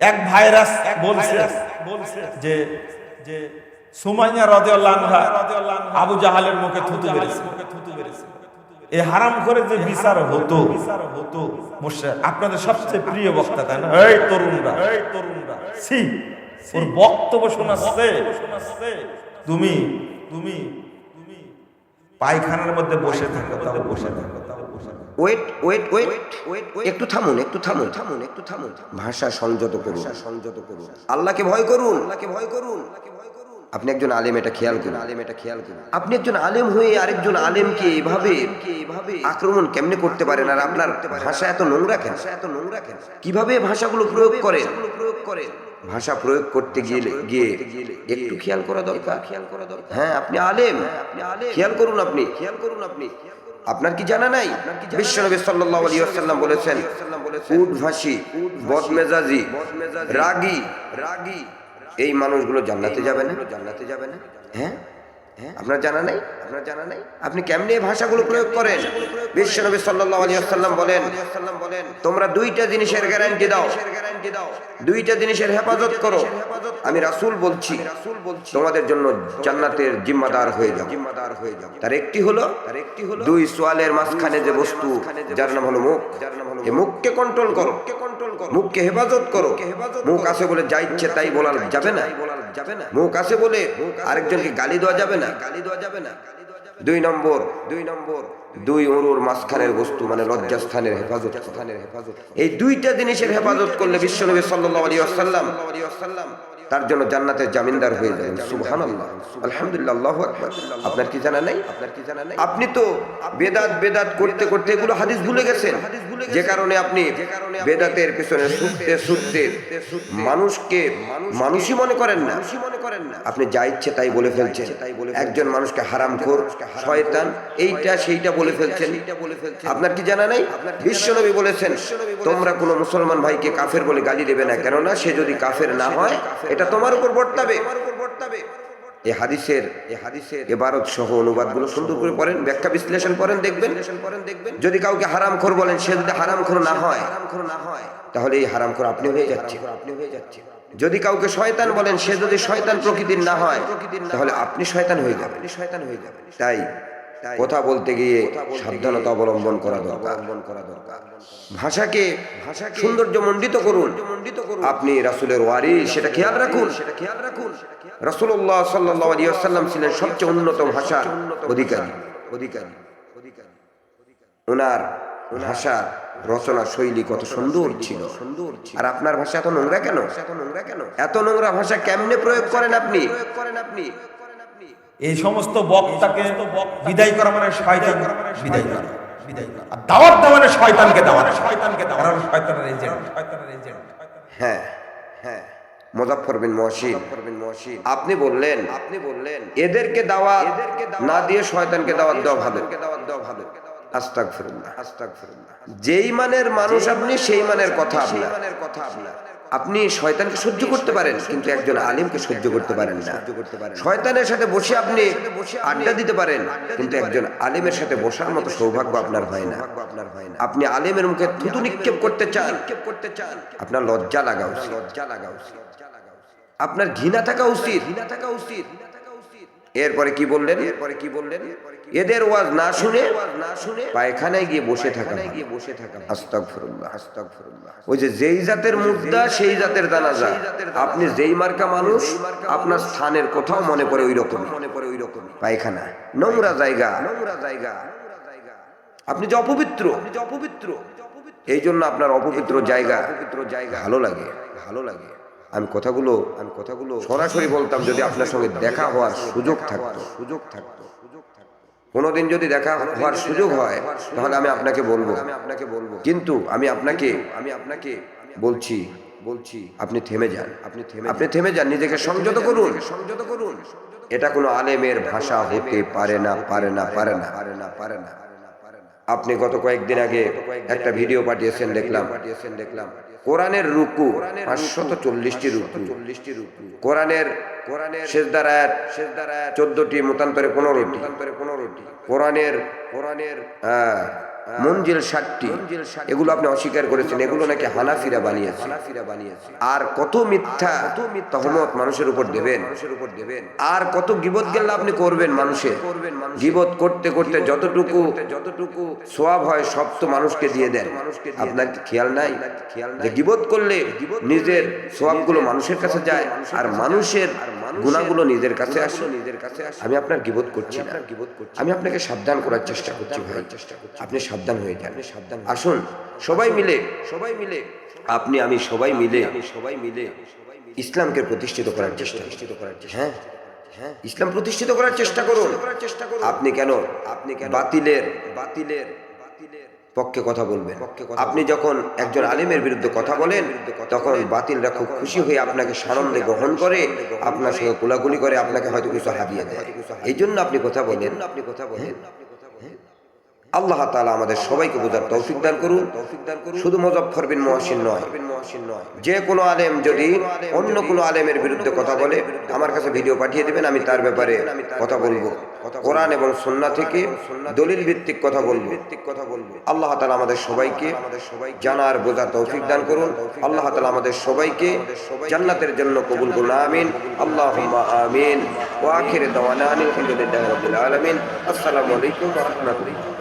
এক ভাইরাস বলছে বলছে। যে যে সুমাইয়া রাদিয়াল্লাহু আনহা আবু জাহালের মুখে থুতু বেরিয়েছে এই হারাম করে যে বিচার হতো বিচার হতো। আপনাদের সবচেয়ে প্রিয় বক্তা তাই না? এই তরুণরা। এই তরুণরা। সি ওর বক্তব্য শোনাচ্ছে। তুমি তুমি তুমি। পায়খানার মধ্যে বসে থাকো তাও বসে থাকো। ওয়েট ওয়েট ওয়েট একটু থামুন একটু থামুন। থামুন একটু থামুন। ভাষা সংযত করুন। সংযত করুন। আল্লাহকে ভয় করুন। আল্লাহকে ভয় করুন। আপনি একজন আলেম এটা খেয়াল করুন। আলেম এটা খেয়াল করুন। আপনি একজন আলেম হয়ে আরেকজন আলেমকে এভাবে এভাবে আক্রমণ কেমনে করতে পারেন? আর আপনার ভাষা এত নোংরা কেন? এত নোংরা কেন? কীভাবে ভাষাগুলো প্রয়োগ করেন প্রয়োগ করেন ভাষা প্রয়োগ করতে গিয়ে গিয়ে একটু খেয়াল করা দরকার। খেয়াল করা দরকার। হ্যাঁ আপনি আলেম। আপনি আলেম। খেয়াল করুন আপনি। খেয়াল করুন আপনি। আপনার কি জানা নাই? বিশ্বনবী সাল্লাল্লাহু আলাইহি ওয়াসাল্লাম বলেছেন উটভাসী বদমেজাজি রাগী রাগী এই মানুষগুলো জান্নাতে যাবে না? জান্নাতে যাবে না? হ্যাঁ? হ্যাঁ? আপনার জানা নাই? আপনার জানা নাই? আপনি কেমনে ভাষাগুলো প্রয়োগ করেন? বিশ্বনবী সাল্লাল্লাহু আলাইহি ওয়াসাল্লাম বলেন বলেন তোমরা দুইটা জিনিসের গ্যারান্টি দাও। দুইটা জিনিসের হেফাজত করো। আমি রাসূল বলছি রাসূল বলছি তোমাদের জন্য জান্নাতের জিম্মাদার হয়ে যাও। জিম্মাদার হয়ে যাও। তার একটি হলো তার একটি হলো দুই সোয়ালের মাঝখানে যে বস্তু যার নাম হলো মুখ। যার নাম হলো এই মুখকে কন্ট্রোল করো। কন্ট্রোল করো। মুখকে হেফাজত করো। মুখ আছে বলে যা ইচ্ছে তাই বলা যাবে না। বলা যাবে না। মুখ আছে বলে আরেকজনকে গালি দেওয়া যাবে না। গালি দেওয়া যাবে না। দুই নম্বর দুই নম্বর, দুই অরুর মাঝখানের বস্তু মানে লজ্জাস্থানের হেফাজত স্থানের হেফাজত এই দুইটা জিনিসের হেফাজত করলে বিশ্বনবী আসাল্লাম আলী ওয়াসাল্লাম তার জন্য জান্নাতের জামিনদার হয়ে যাবেন। সুবহানাল্লাহ। আলহামদুলিল্লাহ আপনার কি জানা নাই? আপনি তো বেদাত বেদাত করতে করতে এগুলো হাদিস ভুলে গেছেন। যে কারণে আপনি বেদাতের পেছনে ছুটতে ছুটতে মানুষকে মানুষই মনে করেন না। আপনি যা ইচ্ছে তাই বলে ফেলছেন। একজন মানুষকে হারাম খোর, শয়তান, এইটা সেইটা বলে ফেলছেন। আপনার কি জানা নাই? বিশ্বনবী বলেছেন, তোমরা কোনো মুসলমান ভাইকে কাফের বলে গালি দেবে না। কেননা সে যদি কাফের না হয় এটা তোমার উপর বর্তাবে। এই হাদিসের এই হাদিসের এবারত সহ অনুবাদগুলো সুন্দর করে পড়েন ব্যাখ্যা বিশ্লেষণ করেন দেখবেন। করেন দেখবেন। যদি কাউকে হারাম খোর বলেন সে যদি হারাম খোর না হয় হারাম খোর না হয় তাহলে এই হারাম খোর আপনি হয়ে যাচ্ছে। আপনি হয়ে যাচ্ছে। যদি কাউকে শয়তান বলেন সে যদি শয়তান প্রকৃতির না হয় তাহলে আপনি শয়তান হয়ে যাবেন। শয়তান হয়ে যাবেন। তাই কথা বলতে গিয়ে সাবধানতা অবলম্বন করা দরকার। ভাষাকে সৌন্দর্য মণ্ডিত করুন। আপনি রাসূলের ওয়ারি সেটা খেয়াল রাখুন। সেটা খেয়াল রাখুন। রাসূলুল্লাহ সাল্লাল্লাহু আলাইহি ওয়াসাল্লাম ছিলেন সবচেয়ে উন্নত ভাষার অধিকারী। অধিকারী। অধিকারী। ওনার রচনা শৈলী কত সুন্দর ছিল। সুন্দর আর আপনার ভাষা এত নোংরা কেন? এত নোংরা কেন? এত নোংরা ভাষা কেমনে প্রয়োগ করেন আপনি? প্রয়োগ করেন আপনি? এই সমস্ত বক্তাকে বিদায় করা মানে শয়তান। বিদায় করা। বিদায় করা। আর দাওয়াত দেওয়া মানে শয়তানকে দেওয়া। শয়তানকে দেওয়া। কারণ শয়তানের এজেন্ট শয়তানের এজেন্ট হ্যাঁ হ্যাঁ। মুজাফফর বিন মহসিন। আপনি বললেন আপনি বললেন। এদেরকে দাওয়াত এদেরকে না দিয়ে শয়তানকে দাওয়াত দেওয়া ভালো। দাওয়াত দেওয়া ভালো। আস্তাগফিরুল্লাহ। আস্তাগফিরুল্লাহ। যেই মানের মানুষ আপনি সেই মানের কথা আপনার। কথা আপনার। আপনি শয়তানকে সহ্য করতে পারেন, কিন্তু একজন আলিমকে সহ্য করতে পারেন না। শয়তানের সাথে বসে আপনি আড্ডা দিতে পারেন, কিন্তু একজন আলিমের সাথে বসার মতো সৌভাগ্য আপনার হয় না। আপনি আলিমের মুখে থুতু নিক্ষেপ করতে চান করতে চান আপনার লজ্জা লাগা উচিত। লজ্জা লাগা উচিত আপনার ঘৃণা থাকা উচিত ঘৃণা থাকা উচিত। এরপরে কি বললেন? এরপরে কি বললেন? এদের ওয়াজ না শুনে না শুনে পায়খানায় গিয়ে বসে থাকা গিয়ে বসে থাকা আস্তাগফিরুল্লাহ আস্তাগফিরুল্লাহ। ওই যে যেই জাতের মুদ্রা সেই জাতের দানাজা আপনি যেই মার্কা মানুষ আপনার স্থানের কোথাও মনে পড়ে ওই রকম মনে পড়ে ওই রকম পায়খানা নোংরা জায়গা। নোংরা জায়গা। আপনি যে অপবিত্র। আপনি যে অপবিত্র। এই জন্য আপনার অপবিত্র জায়গা অপবিত্র জায়গা। ভালো লাগে ভালো লাগে। আমি কথাগুলো আমি কথাগুলো সরাসরি বলতাম যদি আপনার সঙ্গে দেখা হওয়ার সুযোগ থাকতো। সুযোগ থাকতো কোনোদিন যদি দেখা হওয়ার সুযোগ হয়, তাহলে আমি আপনাকে বলব। আমি আপনাকে বলব কিন্তু আমি আপনাকে আমি আপনাকে বলছি বলছি, আপনি থেমে যান। আপনি থেমে আপনি থেমে যান, নিজেকে সংযত করুন। সংযত করুন এটা কোনো আলেমের ভাষা হতে পারে না পারে না পারে না। পারে না পারে না আপনি গত কয়েকদিন আগে একটা ভিডিও পাঠিয়েছেন দেখলাম পাঠিয়েছেন, দেখলাম। কোরআনের রুকু পাঁচশত চল্লিশটি রুকু। চল্লিশটি রুকু। কোরআনের কোরআনের শেষদার আয়াত শেষদার আয়াত চোদ্দটি মতান্তরে পনেরোটি। মতান্তরে পনেরোটি। কোরআনের কোরআনের আহ, মঞ্জিল ষাটটি এগুলো আপনি অস্বীকার করেছেন, এগুলো নাকি হানাফিরা বানিয়েছে। আর কত মিথ্যা তহমত মানুষের উপর দেবেন, আর কত গিবত গেলে আপনি করবেন মানুষের। গিবত করতে করতে যতটুকু যতটুকু সোয়াব হয়, সব তো মানুষকে দিয়ে দেন। আপনার খেয়াল নাই? যে গিবত করলে নিজের সোয়াবগুলো মানুষের কাছে যায়, আর মানুষের গুণাগুলো নিজের কাছে আসে। নিজের কাছে আমি আপনার গিবত করছি না। আমি আপনাকে সাবধান করার চেষ্টা করছি ভাই। আপনি হয়ে যান। সাবধান আসুন সবাই মিলে সবাই মিলে আপনি আমি সবাই মিলে সবাই মিলে ইসলামকে প্রতিষ্ঠিত করার চেষ্টা প্রতিষ্ঠিত করার চেষ্টা হ্যাঁ? হ্যাঁ ইসলাম প্রতিষ্ঠিত করার চেষ্টা করুন। চেষ্টা করুন আপনি কেন? আপনি কেন বাতিলের বাতিলের পক্ষে কথা বলবেন। আপনি যখন একজন আলিমের বিরুদ্ধে কথা বলেন তখন বাতিলরা খুব খুশি হয়ে আপনাকে সানন্দে গ্রহণ করে আপনার সঙ্গে কোলাকুলি করে আপনাকে হয়তো কিছু হারিয়ে দেয়। এই জন্য আপনি কথা বলেন আপনি কথা বলেন। আল্লাহ তালা আমাদের সবাইকে বোঝার তৌফিক দান করুন। শুধু মুজাফফর বিন মুহাসিন নয়, যে কোনো আলেম যদি অন্য কোনো আলেমের বিরুদ্ধে কথা বলে, আমার কাছে ভিডিও পাঠিয়ে দিবেন, আমি তার ব্যাপারে কথা বলব। কোরআন এবং সুন্না থেকে দলিল ভিত্তিক কথা বলব। ভিত্তিক কথা বলব আল্লাহ তালা আমাদের সবাইকে আমাদের সবাই জানার, বোঝার তৌফিক দান করুন। আল্লাহ তালা আমাদের সবাইকে জান্নাতের জন্য কবুল করুন। আমিন। আল্লাহুম্মা আমিন। ওয়া আখির দাওয়ানা আলহামদুলিল্লাহি রাব্বিল আলামিন। আসসালামু আলাইকুম রাহমাতুল্লাহ।